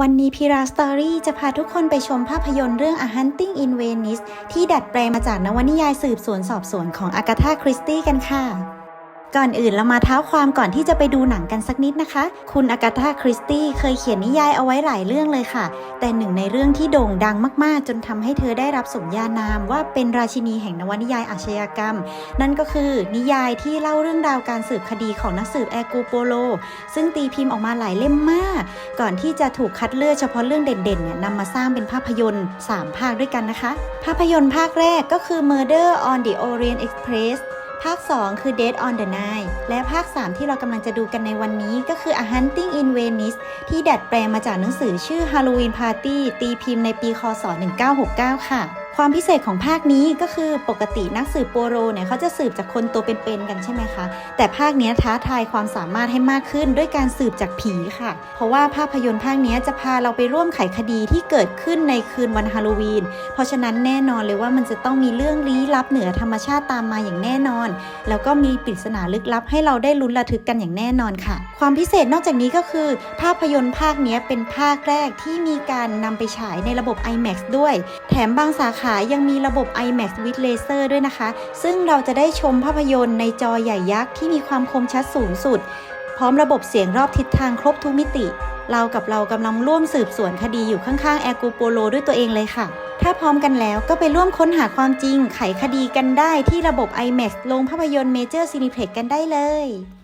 วันนี้พีราสตอรี่จะพาทุกคนไปชมภาพยนตร์เรื่อง A Hunting in Venice ที่ดัดแปลงมาจากนวนิยายสืบสวนสอบสวนของอากาธาคริสตี้กันค่ะ ก่อนอื่นเรามาเท้าความก่อนที่จะไปดูหนังกันสักนิดนะคะ คุณอากาธาคริสตี้เคยเขียนนิยายเอาไว้หลายเรื่องเลยค่ะ แต่หนึ่งในเรื่องที่โด่งดังมาก ๆ จนทำให้เธอได้รับสมญานามว่าเป็นราชินีแห่งนวนิยายอาชญากรรม นั่นก็คือนิยายที่เล่าเรื่องราวการสืบคดีของนักสืบแอร์กูโปโล ซึ่งตีพิมพ์ออกมาหลายเล่มมาก ก่อนที่จะถูกคัดเลือกเฉพาะเรื่องเด่นๆเนี่ยนำมาสร้างเป็นภาพยนตร์ 3 ภาคด้วยกันนะคะ ภาพยนตร์ภาคแรกก็คือ Murder on the Orient Express ภาค 2 คือ Dead on the Nile และภาค 3 ที่เรากำลังจะดูกันในวันนี้ก็คือ A Hunting in Venice ที่ดัดแปลงมาจากหนังสือชื่อ Halloween Party ตีพิมพ์ในปีคศ 1969 ค่ะ ความพิเศษของภาคนี้ก็คือปกตินักสืบโปโรเนี่ยเขาจะสืบจากคนตัวเป็นๆกันใช่ไหมคะ แต่ภาคเนี้ยท้าทายความสามารถให้มากขึ้นด้วยการสืบจากผีค่ะ เพราะว่าภาพยนตร์ภาคเนี้ยจะพาเราไปร่วมไขคดีที่เกิดขึ้นในคืนวันฮาโลวีน เพราะฉะนั้นแน่นอนเลยว่ามันจะต้องมีเรื่องลี้ลับเหนือธรรมชาติตามมาอย่างแน่นอน แล้วก็มีปริศนาลึกลับให้เราได้ลุ้นระทึกกันอย่างแน่นอนค่ะ ความพิเศษนอกจากนี้ก็คือ ภาพยนตร์ภาคเนี้ยเป็นภาคแรกที่มีการนำไปฉายในระบบ IMAX ด้วย แถมบางสาขายังมีระบบ IMAX with Laser ด้วยนะคะ ซึ่งเราจะได้ชมภาพยนตร์ในจอใหญ่ยักษ์ที่มีความคมชัดสูงสุด พร้อมระบบเสียงรอบทิศทางครบทุกมิติ เรากับเรากำลังร่วมสืบสวนคดีอยู่ข้างๆแอร์กูโปโลด้วยตัวเองเลยค่ะ ถ้าพร้อมกันแล้วก็ไปร่วมค้นหาความจริงไขคดีกันได้ที่ระบบ IMAX โรงภาพยนตร์ Major Cineplex กันได้เลย